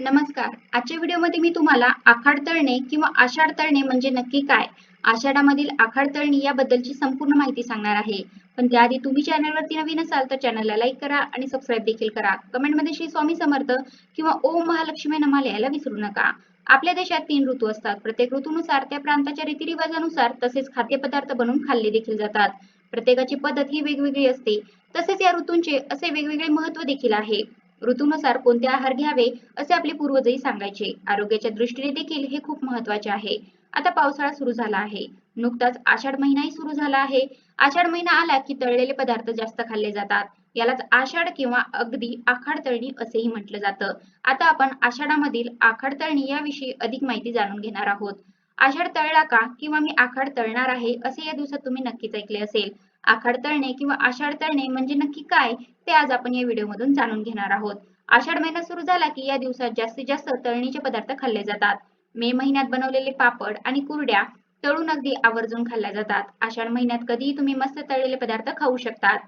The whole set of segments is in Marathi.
नमस्कार. आजच्या व्हिडिओमध्ये मी तुम्हाला आखाड तळणे किंवा आषाढ तळणे म्हणजे नक्की काय? आषाढामधील आखाड तळणी याबद्दलची संपूर्ण माहिती सांगणार आहे. पण त्याआधी तुम्ही चॅनलवरती नवीन असाल तर चॅनलला लाईक करा आणि सबस्क्राईब देखील करा. कमेंटमध्ये श्री स्वामी समर्थ किंवा ओम महालक्ष्मी नमा लिहायला विसरू नका. आपल्या देशात तीन ऋतू असतात. प्रत्येक ऋतूनुसार त्या प्रांताच्या रीतिरिवाजानुसार तसेच खाद्यपदार्थ बनवून खाल्ले देखील जातात. प्रत्येकाची पद्धत ही वेगवेगळी असते. तसेच या ऋतूंचे असे वेगवेगळे महत्त्व देखील आहे. ऋतूनुसार कोणते आहार घ्यावे असे आपले पूर्वजही सांगायचे. आरोग्याच्या दृष्टीने देखील हे खूप महत्त्वाचे आहे. आता पावसाळा सुरू झाला आहे. नुकताच आषाढ महिनाही सुरू झाला आहे. आषाढ महिना आला की तळलेले पदार्थ जास्त खाल्ले जातात. यालाच आषाढ किंवा अगदी आखाड तळणी असेही म्हटलं जातं. आता आपण आषाढामधील आखाड तळणी याविषयी अधिक माहिती जाणून घेणार आहोत. आषाढ तळला का किंवा मी आखाड तळणार आहे असे या दिवसात तुम्ही नक्कीच ऐकले असेल. आखाड तळणे किंवा आषाढ तळणे म्हणजे नक्की काय ते आज आपण या व्हिडिओमधून जाणून घेणार आहोत. आषाढ महिना सुरू झाला की या दिवसात जास्तीत जास्त तळणीचे पदार्थ खाल्ले जातात. मे महिन्यात बनवलेले पापड आणि कुरड्या तळून अगदी आवर्जून खाल्ल्या जातात. आषाढ महिन्यात कधीही तुम्ही मस्त तळलेले पदार्थ खाऊ शकतात.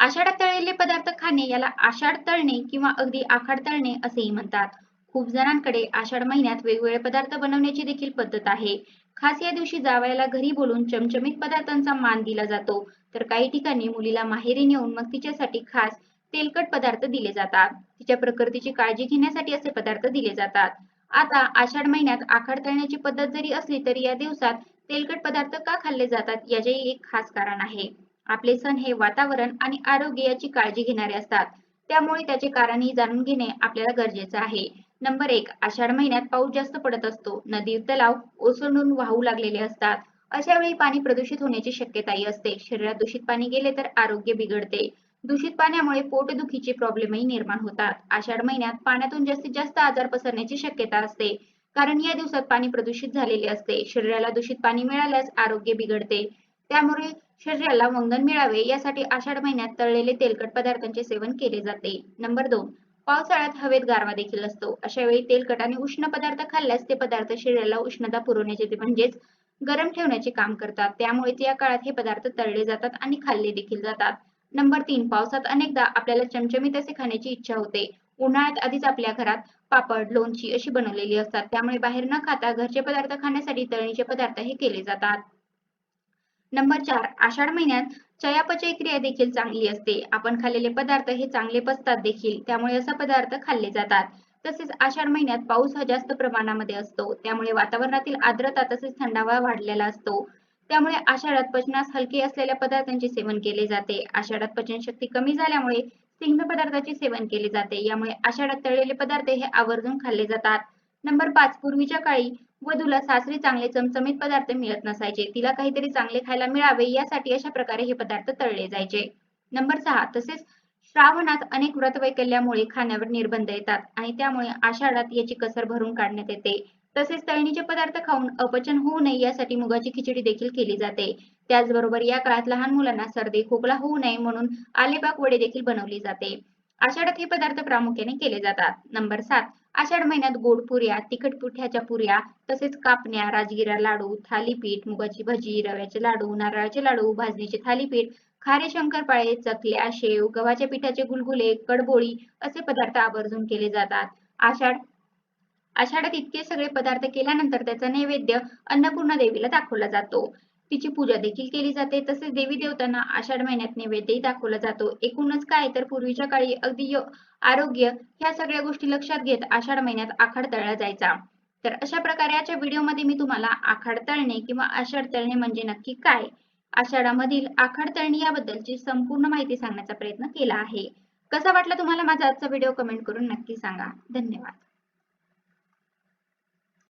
आषाढात तळलेले पदार्थ खाणे याला आषाढ तळणे किंवा अगदी आखाड तळणे असेही म्हणतात. खूप जणांकडे आषाढ महिन्यात वेगवेगळे पदार्थ बनवण्याची देखील पद्धत आहे. खास या दिवशी जावयाला घरी बोलून चमचमीत पदार्थांचा मान दिला जातो. तर काही ठिकाणी मुलीला माहेरी नेऊन मग तिच्यासाठी खास तेलकट पदार्थ दिले जातात. तिच्या प्रकृतीची काळजी घेण्यासाठी असे पदार्थ दिले जातात. आता आषाढ महिन्यात आखाड तळण्याची पद्धत जरी असली तरी या दिवसात तेलकट पदार्थ का खाल्ले जातात याचेही एक खास कारण आहे. आपले सण हे वातावरण आणि आरोग्य याची काळजी घेणारे असतात. त्यामुळे त्याचे कारणही जाणून घेणे आपल्याला गरजेचे आहे. नंबर एक आषाढ महिन्यात पाऊस जास्त पडत असतो. नदी तलाव ओसंडून वाहू लागलेले असतात. अशा वेळी पाणी प्रदूषित होण्याची शक्यताही असते. शरीरात दूषित पाणी गेले तर आरोग्य बिघडते. दूषित पाण्यामुळे पोटदुखीचे प्रॉब्लेमही निर्माण होतात. आषाढ महिन्यात पाण्यातून जास्तीत जास्त आजार पसरण्याची शक्यता असते. कारण या दिवसात पाणी प्रदूषित झालेले असते. शरीराला दूषित पाणी मिळाल्यास आरोग्य बिघडते. त्यामुळे शरीराला वंगण मिळावे यासाठी आषाढ महिन्यात तळलेले तेलकट पदार्थांचे सेवन केले जाते. नंबर दोन पावसाळ्यात हवेत गारवा देखील असतो. अशा वेळी तेलकट आणि उष्ण पदार्थ खाल्ल्यास ते पदार्थ शरीराला उष्णता पुरवण्याचे म्हणजेच गरम ठेवण्याचे काम करतात. त्यामुळे या काळात हे पदार्थ तळले जातात आणि खाल्ले देखील जातात. नंबर तीन पावसात अनेकदा आपल्याला चमचमीत असे खाण्याची इच्छा होते. उन्हाळ्यात आधीच आपल्या घरात पापड लोणची अशी बनवलेली असतात. त्यामुळे बाहेर न खाता घरचे पदार्थ खाण्यासाठी तळणीचे पदार्थ हे केले जातात. नंबर चार आषाढ महिन्यात चयापचय क्रिया देखील चांगली असते. आपण खाल्लेले पदार्थ हे चांगले पचतात देखील. त्यामुळे असा पदार्थ खाल्ले जातात. तसेच आषाढ महिन्यात पाऊस हा जास्त प्रमाणामध्ये असतो. त्यामुळे वातावरणातील आर्द्रता तसेच थंडावा वाढलेला असतो. त्यामुळे आषाढात पचनास हलके असलेल्या पदार्थांचे सेवन केले जाते. आषाढात पचनशक्ती कमी झाल्यामुळे स्निग्ध पदार्थाचे सेवन केले जाते. यामुळे आषाढात तळलेले पदार्थ हे आवर्जून खाल्ले जातात. नंबर पाच पूर्वीच्या काळी वधूला सासरी चांगले चमचमीत पदार्थ मिळत नसायचे. तिला काहीतरी चांगले खायला मिळावे यासाठी अशा प्रकारे हे पदार्थ तळले जायचे. नंबर सहा तसेच श्रावणात अनेक व्रत वैकल्यामुळे खाण्यावर निर्बंध येतात आणि त्यामुळे आषाढात याची कसर भरून काढण्यात येते. तसेच तळणीचे पदार्थ खाऊन अपचन होऊ नये यासाठी मुगाची खिचडी देखील केली जाते. त्याचबरोबर या काळात लहान मुलांना सर्दी खोकला होऊ नये म्हणून आलेबाग वडे देखील बनवली जाते. आषाढात हे पदार्थ प्रामुख्याने केले जातात. नंबर सात आषाढ महिन्यात गोड पुऱ्या तिखट पुठ्याच्या पुऱ्या तसेच कापण्या राजगिरा लाडू थालीपीठ मुगाची भजी रव्याचे लाडू नारळाचे लाडू भाजणीचे थालीपीठ खारे शंकरपाळे चकल्या शेव गव्हाच्या पिठाचे गुलगुले कडबोळी असे पदार्थ आवर्जून केले जातात. आषाढ आषाढात इतके सगळे पदार्थ केल्यानंतर त्याचा नैवेद्य अन्नपूर्णा देवीला दाखवला जातो. तिची पूजा देखील केली जाते. तसेच देवी देवतांना आषाढ महिन्यात नैवेद्यही दाखवला जातो. एकूणच काय तर पूर्वीच्या काळी अगदी आरोग्य ह्या सगळ्या गोष्टी लक्षात घेत आषाढ महिन्यात आखाड तळला जायचा. तर अशा प्रकारे याच्या व्हिडिओमध्ये मी तुम्हाला आखाड तळणे किंवा आषाढ तळणे म्हणजे नक्की काय? आषाढामधील आखाड तळणी याबद्दलची संपूर्ण माहिती सांगण्याचा प्रयत्न केला आहे. कसा वाटला तुम्हाला माझा आजचा व्हिडिओ कमेंट करून नक्की सांगा. धन्यवाद.